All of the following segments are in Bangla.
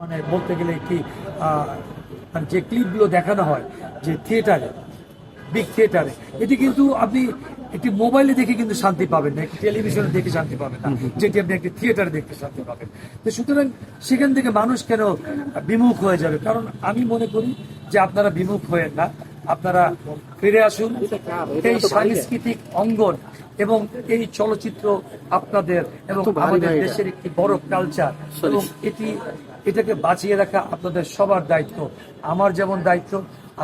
মানে বলতে গেলে একটি আহ, মানে যে ক্লিপগুলো দেখানো হয় যে থিয়েটারে বিগ থিয়েটারে এটি কিন্তু আপনি একটি মোবাইলে দেখে কিন্তু শান্তি পাবেন না একটি টেলিভিশনে দেখে শান্তি পাবেন না যেটি আপনি একটি থিয়েটারে দেখতে শান্তি পাবেন। তো সুতরাং সেখান থেকে মানুষ কেন বিমুখ হয়ে যাবে? কারণ আমি মনে করি যে আপনারা বিমুখ হয়েন না আপনারা ফিরে আসুন। এই সাংস্কৃতিক অঙ্গন এবং এই চলচ্চিত্র আপনাদের এবং আমাদের দেশের একটি বড় কালচার এবং এটি এটাকে বাঁচিয়ে রাখা আপনাদের সবার দায়িত্ব। আমার যেমন দায়িত্ব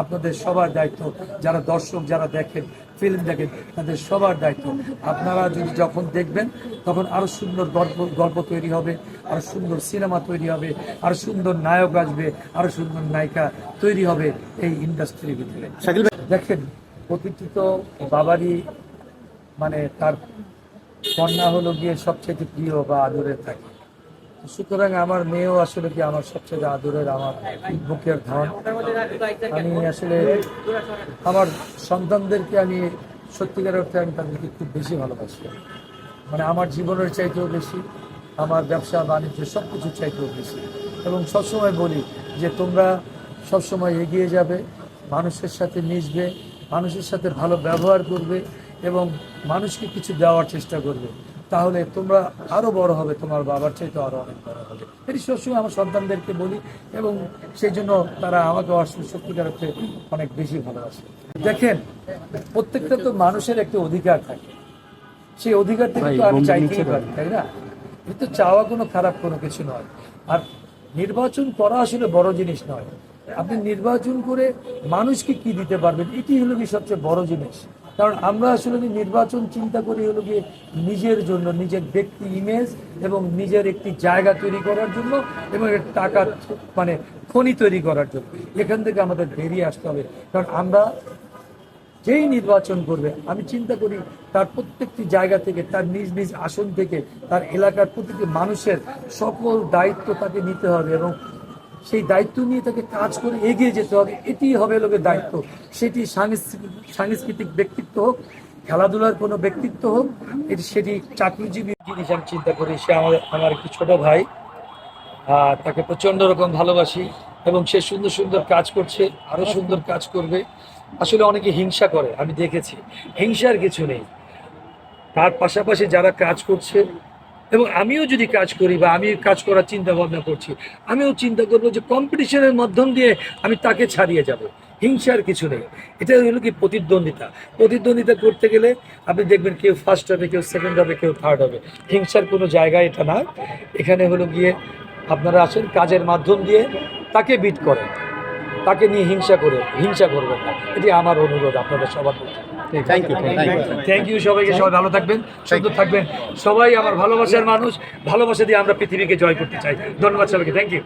আপনাদের সবার দায়িত্ব। যারা দর্শক যারা দেখেন ফিল্ম দেখেন তাদের সবার দায়িত্ব। আপনারা যদি যখন দেখবেন তখন আরও সুন্দর গল্প গল্প তৈরি হবে আরও সুন্দর সিনেমা তৈরি হবে আরও সুন্দর নায়ক আসবে আরও সুন্দর নায়িকা তৈরি হবে এই ইন্ডাস্ট্রির ভিতরে। দেখেন প্রতিটি তো বাবারই মানে তার কন্যা হলো গিয়ে সবচেয়ে প্রিয় বা আদরের থাকে। সুতরাং আমার মেয়েও আসলে কি আমার সবচেয়ে আদরের, আমার বুকের ধন। আমি আসলে আমার সন্তানদেরকে আমি সত্যিকার অর্থে আমি তাদেরকে খুব বেশি ভালোবাসি। মানে আমার জীবনের চাইতেও বেশি, আমার ব্যবসা, বাণিজ্য সব কিছুর চাইতেও বেশি। এবং সবসময় বলি যে তোমরা সবসময় এগিয়ে যাবে, মানুষের সাথে মিশবে, মানুষের সাথে ভালো ব্যবহার করবে এবং মানুষকে কিছু দেওয়ার চেষ্টা করবে। তাহলে তোমরা আরও বড় হবে তোমার বাবার চাইতে আরও অনেক বড় হবে। এটি সবসময় আমার সন্তানদেরকে বলি এবং সেই জন্য তারা আমাকে আসলে সত্যিকার অর্থে অনেক বেশি ভালোবাসে। দেখেন প্রত্যেকটা তো মানুষের একটা অধিকার থাকে। সেই অধিকার থেকে তো আমি চাইতেই পারি তাই না? কিন্তু চাওয়া কোনো খারাপ কোনো কিছু নয়। আর নির্বাচন করা আসলে বড় জিনিস নয়। আপনি নির্বাচন করে মানুষকে কি দিতে পারবেন? এটি হলো কি সবচেয়ে বড় জিনিস। কারণ আমরা আসলে কি নির্বাচন চিন্তা করি হলো গিয়ে নিজের জন্য, নিজের ব্যক্তি ইমেজ এবং নিজের একটি জায়গা তৈরি করার জন্য এবং টাকা মানে খনি তৈরি করার জন্য। এখান থেকে আমাদের বেরিয়ে আসতে হবে। কারণ আমরা যেই নির্বাচন করবে, আমি চিন্তা করি তার প্রত্যেকটি জায়গা থেকে, তার নিজ নিজ আসন থেকে, তার এলাকার প্রতিটি মানুষের সকল দায়িত্ব তাকে নিতে হবে এবং সেই দায়িত্ব নিয়ে তাকে কাজ করে এগিয়ে যেতে হবে। এটি হবে লোকের দায়িত্ব। সেটি সাংস্কৃতিক সাংস্কৃতিক ব্যক্তিত্ব হোক, খেলাধুলার কোনো ব্যক্তিত্ব হোক, এটি সেটি চাকরিজীবী জিনিস আমি চিন্তা করি। সে আমার আমার একটি ছোট ভাই তাকে প্রচণ্ড রকম ভালোবাসি এবং সে সুন্দর সুন্দর কাজ করছে আরও সুন্দর কাজ করবে। আসলে অনেকে হিংসা করে, আমি দেখেছি। হিংসার কিছু নেই। তার পাশাপাশি যারা কাজ করছে এবং আমিও যদি কাজ করি বা আমি কাজ করার চিন্তা ভাবনা করছি, আমিও চিন্তা করব যে কম্পিটিশনের মাধ্যম দিয়ে আমি তাকে ছাড়িয়ে যাব। হিংসার কিছু নেই। এটা হলো কি প্রতিদ্বন্দ্বিতা। প্রতিদ্বন্দ্বিতা করতে গেলে আপনি দেখবেন কেউ ফার্স্ট হবে, কেউ সেকেন্ড হবে, কেউ থার্ড হবে। হিংসার কোনো জায়গা এটা না। এখানে হলো গিয়ে আপনারা আসেন কাজের মাধ্যম দিয়ে তাকে বিট করেন। তাকে নিয়ে হিংসা করে হিংসা করবেন না। এটি আমার অনুরোধ আপনাদের সবার প্রতি। থ্যাংক ইউ থ্যাংক ইউ সবাইকে সবাই ভালো থাকবেন সুন্দর থাকবেন। সবাই আমার ভালোবাসার মানুষ ভালোবাসা দিয়ে আমরা পৃথিবীকে জয় করতে চাই। ধন্যবাদ সবাইকে থ্যাংক ইউ